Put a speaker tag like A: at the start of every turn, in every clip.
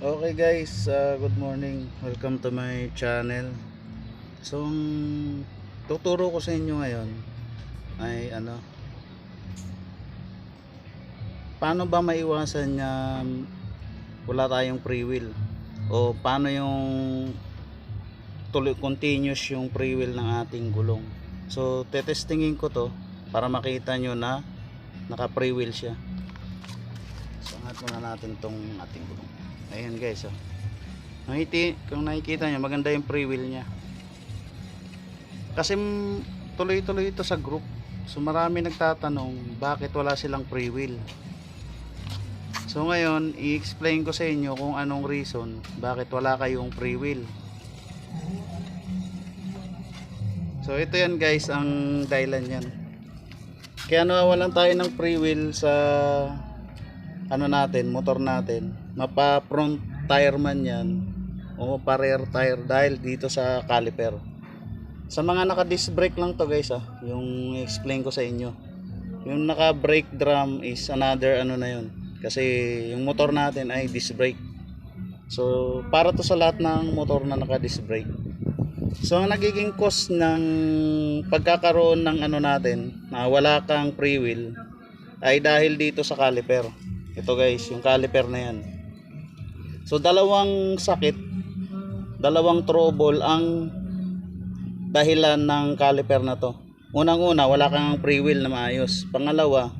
A: Okay guys, uh, good morning. Welcome to my channel. So, ang tuturo ko sa inyo ngayon ay ano paano ba maiwasan na wala tayong free will o paano yung tuloy continuous yung free will ng ating gulong. So, tetestingin ko to para makita nyo na naka free will siya. So, angat muna natin tong ating gulong. Ayan guys, oh. Nakiti, kung nakikita nyo, maganda yung free will niya. Kasi mm, tuloy-tuloy ito sa group. So marami nagtatanong, bakit wala silang free will? So ngayon, i-explain ko sa inyo kung anong reason bakit wala kayong free will. So ito yan guys, ang dahilan yan. Kaya nawawalan tayo ng free will sa ano natin, motor natin, mapa front tire man yan o mapa rear tire dahil dito sa caliper. Sa mga naka disc brake lang to guys ah, yung explain ko sa inyo. Yung naka brake drum is another ano na yun. Kasi yung motor natin ay disc brake. So para to sa lahat ng motor na naka disc brake. So ang nagiging cause ng pagkakaroon ng ano natin na wala kang free will ay dahil dito sa caliper. Ito guys, yung caliper na yan. So dalawang sakit, dalawang trouble ang dahilan ng caliper na to. Unang-una, wala kang free will na maayos. Pangalawa,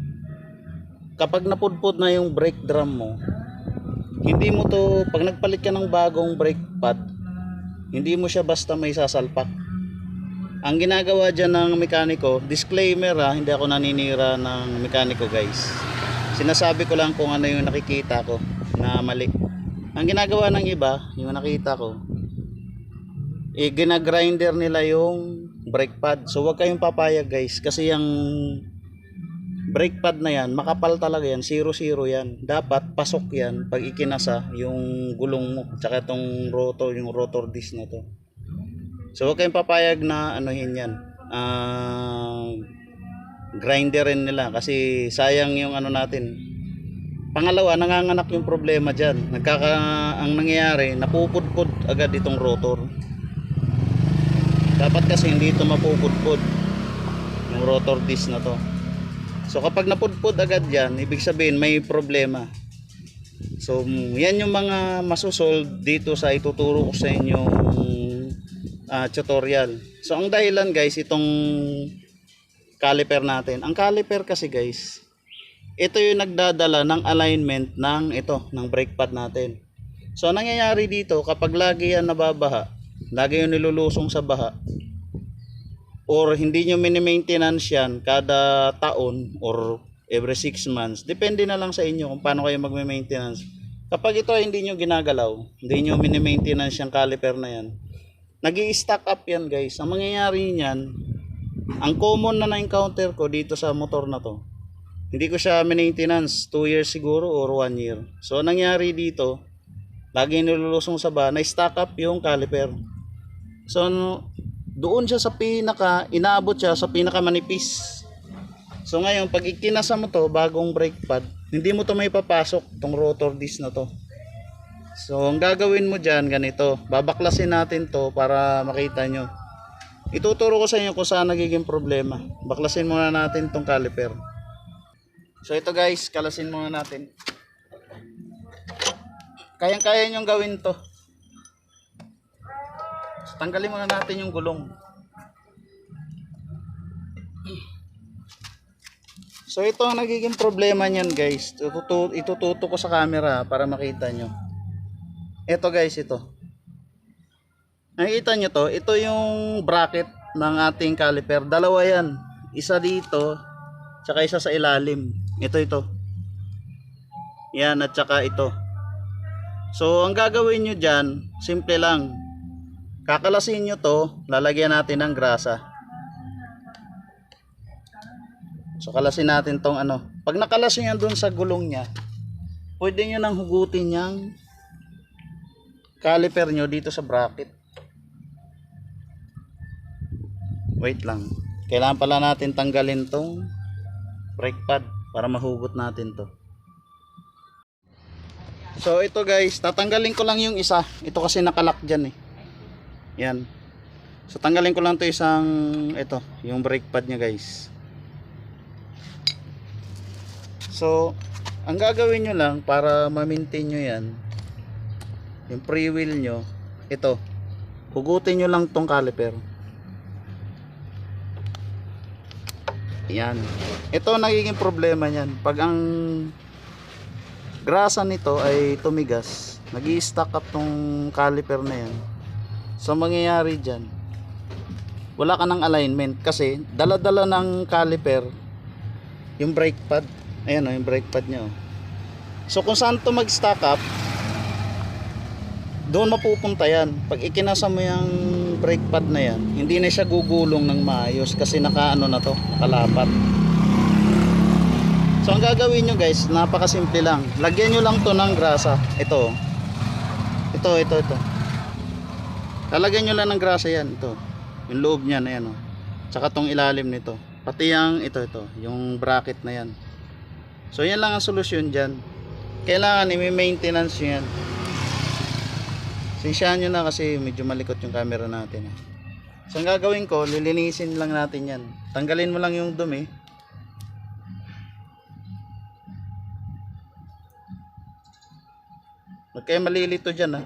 A: kapag napudpud na yung brake drum mo, hindi mo to, pag nagpalit ka ng bagong brake pad, hindi mo siya basta may sasalpak. Ang ginagawa dyan ng mekaniko, disclaimer ha, hindi ako naninira ng mekaniko guys. Sinasabi ko lang kung ano yung nakikita ko na mali. Ang ginagawa ng iba, yung nakita ko, eh, ginagrinder nila yung brake pad. So, wag kayong papayag guys. Kasi yung brake pad na yan, makapal talaga yan. Zero-zero yan. Dapat pasok yan pag ikinasa yung gulong mo. Tsaka itong rotor, yung rotor disc na to. So, wag kayong papayag na anuhin yan. Ah... grinderin nila kasi sayang yung ano natin. Pangalawa, nanganganak yung problema diyan. Nagkaka ang nangyayari, napupudpud agad itong rotor. Dapat kasi hindi ito mapupudpud yung rotor disc na to. So kapag napudpud agad yan, ibig sabihin may problema. So yan yung mga masusolve dito sa ituturo ko sa inyo tutorial. So ang dahilan guys, itong caliper natin. Ang caliper kasi guys, ito yung nagdadala ng alignment ng ito, ng brake pad natin. So, ang nangyayari dito, kapag lagi yan nababaha, lagi yung nilulusong sa baha, or hindi nyo mini-maintenance yan kada taon or every 6 months, depende na lang sa inyo kung paano kayo magme-maintenance. Kapag ito ay hindi nyo ginagalaw, hindi nyo mini-maintenance yung caliper na yan, nag stack up yan guys. Ang mangyayari niyan, ang common na na-encounter ko dito sa motor na to, hindi ko siya maintenance 2 years siguro or 1 year. So, nangyari dito, lagi nilulusong sa ba, na-stack up yung caliper. So, ano, doon siya sa pinaka, inaabot siya sa pinaka manipis. So, ngayon, pag ikinasa mo to, bagong brake pad, hindi mo to may papasok, tong rotor disc na to. So, ang gagawin mo dyan, ganito, babaklasin natin to para makita nyo. Ituturo ko sa inyo kung saan nagiging problema. Baklasin muna natin tong caliper. So ito guys, kalasin muna natin. Kayang-kaya nyong gawin to. Tanggalin muna natin yung gulong. So ito ang nagiging problema niyan guys. Itututo, itututo ko sa camera para makita nyo. Ito guys, ito. Nakikita nyo to, ito yung bracket ng ating caliper. Dalawa yan. Isa dito, tsaka isa sa ilalim. Ito, ito. Yan, at tsaka ito. So, ang gagawin nyo dyan, simple lang. Kakalasin nyo to, lalagyan natin ng grasa. So, kalasin natin tong ano. Pag nakalasin yan dun sa gulong niya, pwede nyo nang hugutin yung caliper nyo dito sa bracket. Wait lang. Kailangan pala natin tanggalin tong brake pad para mahugot natin to. So ito guys, tatanggalin ko lang yung isa. Ito kasi nakalak dyan eh. Yan. So tanggalin ko lang to isang ito, yung brake pad niya guys. So, ang gagawin nyo lang para ma-maintain nyo yan, yung free wheel nyo, ito, hugutin nyo lang tong caliper. Yan. Ito nagiging problema niyan. Pag ang grasa nito ay tumigas, nag stack up tong caliper na yan. So, mangyayari dyan, wala ka ng alignment kasi dala-dala ng caliper yung brake pad. Ayan o, yung brake pad niya. oh. So, kung saan to mag-stack up, doon mapupunta yan. Pag ikinasa mo yung brake pad na yan, hindi na siya gugulong ng maayos kasi naka ano na to, nakalapat. So ang gagawin nyo guys, napakasimple lang. Lagyan nyo lang to ng grasa. Ito. oh. Ito, ito, ito. Lalagyan nyo lang ng grasa yan. Ito. Yung loob niyan, ayan o. Tsaka tong ilalim nito. Pati yung ito, ito. Yung bracket na yan. So yan lang ang solusyon dyan. Kailangan i-maintenance yan. Sinsyahan nyo na kasi medyo malikot yung camera natin. eh. So ang gagawin ko, lilinisin lang natin yan. Tanggalin mo lang yung dumi. Huwag kayo malilito dyan ha.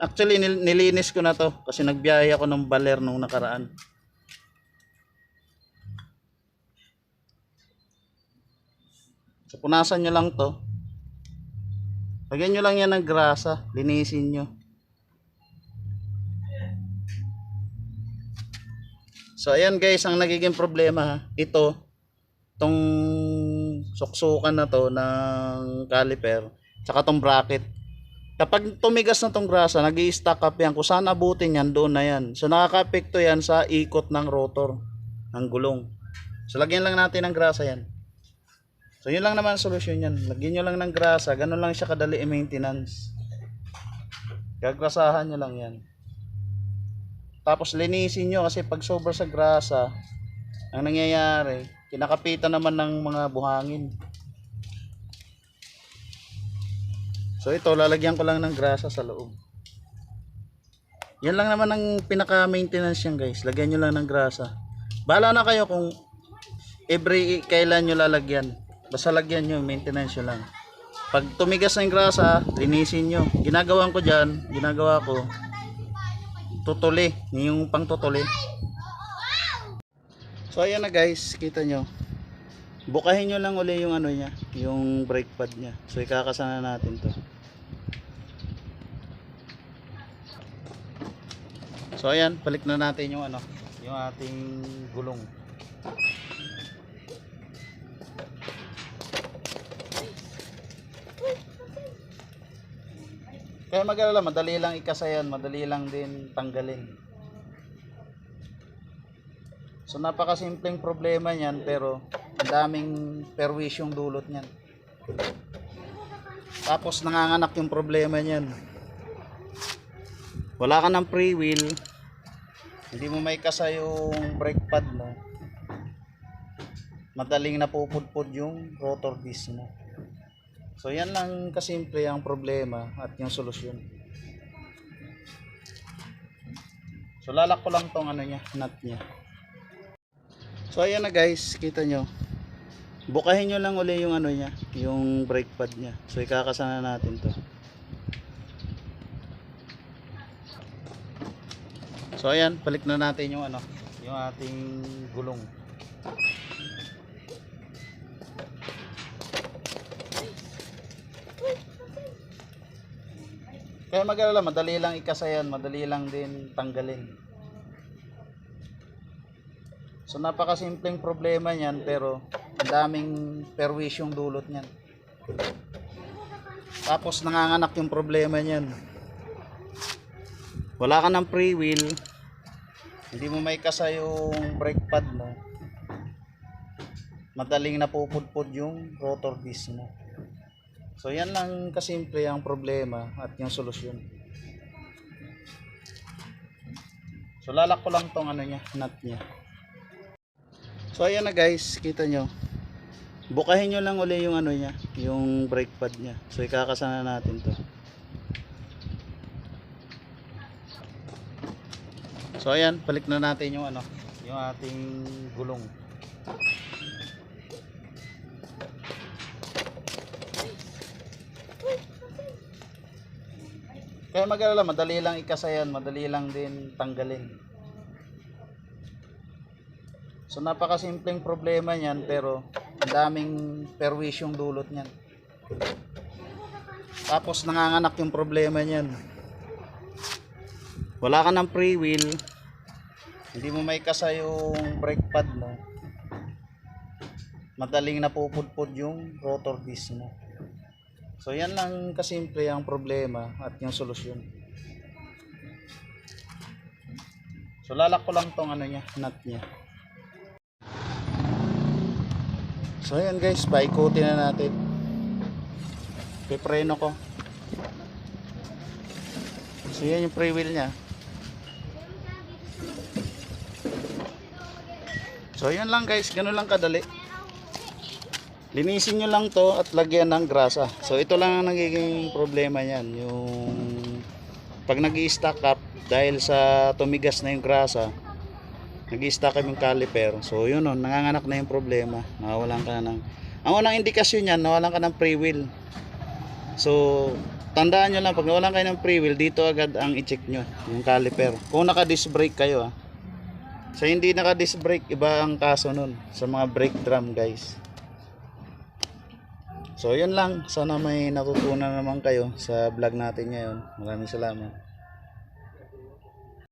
A: Actually, nil- nilinis ko na to kasi nagbiyahe ako ng baler nung nakaraan. So, punasan nyo lang to. Lagyan nyo lang yan ng grasa. Linisin nyo. So, ayan guys, ang nagiging problema. Ito, tong suksukan na to ng caliper, tsaka tong bracket. Kapag tumigas na tong grasa, nag stack up yan. Kung saan abutin yan, doon na yan. So, nakaka-apekto yan sa ikot ng rotor, ng gulong. So, lagyan lang natin ng grasa yan. So, yun lang naman ang solusyon yan. Lagyan nyo lang ng grasa. Ganun lang siya kadali i-maintenance. Gagrasahan nyo lang yan. Tapos, linisin nyo kasi pag sobra sa grasa, ang nangyayari, kinakapitan naman ng mga buhangin. So, ito, lalagyan ko lang ng grasa sa loob. Yan lang naman ang pinaka-maintenance yan guys. Lagyan nyo lang ng grasa. Bahala na kayo kung every kailan nyo lalagyan. Basta lagyan nyo, maintenance nyo lang. Pag tumigas yung grasa, linisin nyo. Ginagawa ko dyan, ginagawa ko, tutuli. Yung pang tutuli. So ayan na guys, kita nyo. Bukahin nyo lang uli yung ano niya, yung brake pad niya. So ikakasana natin to. So ayan, balik na natin yung ano, yung ating gulong. Kaya mag-alala, madali lang ikasayan, madali lang din tanggalin. So napakasimpleng problema niyan pero ang daming perwisyong dulot niyan. Tapos nanganganak yung problema niyan. Wala ka ng free wheel. Hindi mo may kasa yung brake pad mo. Madaling napupudpud yung rotor disc mo. So yan lang kasimple ang problema at yung solusyon. So lalak ko lang tong ano niya, nut niya. So ayan na guys, kita nyo. Bukahin nyo lang uli yung ano niya, yung brake pad niya. So ikakasana natin to. So ayan, balik na natin yung ano, yung ating gulong. Kaya mag-alala, madali lang ikasayan, madali lang din tanggalin. So napakasimpleng problema niyan pero ang daming perwisyong dulot niyan. Tapos nanganganak yung problema niyan. Wala ka ng free wheel. Hindi mo may kasa yung brake pad mo. Madaling napupudpud yung rotor disc mo. So yan lang kasimple ang problema at yung solusyon. So lalak ko lang tong ano niya, nut niya. So ayan na guys, kita nyo. bukahin nyo lang uli yung ano niya, yung brake pad niya. So ikakasana natin to. So ayan, balik na natin yung ano, yung ating gulong. Kaya mag-alala, madali lang ikasayan, madali lang din tanggalin. So napakasimpleng problema niyan pero ang daming perwisyong dulot niyan. Tapos nanganganak yung problema niyan. Wala ka ng free wheel. Hindi mo may kasa yung brake pad mo. Madaling napupudpud yung rotor disc mo. So yan lang kasimple ang problema at yung solusyon. So lalak ko lang tong ano niya, nut niya. So ayan guys, paikutin na natin. Pipreno ko. So yan yung free wheel niya. So yan lang guys, ganun lang kadali. Linisin nyo lang to at lagyan ng grasa. So ito lang ang nagiging problema niyan. Yung pag nag stack up dahil sa tumigas na yung grasa, nag stack up yung caliper. So yun o, nanganganak na yung problema. Nawalan ka na ng... Ang unang indikasyon niyan, nawalan ka ng free wheel. So tandaan nyo lang, pag nawalan kayo ng free wheel, dito agad ang i-check nyo, yung caliper. Kung naka-disc brake kayo ah. Sa hindi naka-disc brake, iba ang kaso nun. Sa mga brake drum guys. So, yun lang. Sana may natutunan naman kayo sa vlog natin ngayon. Maraming salamat.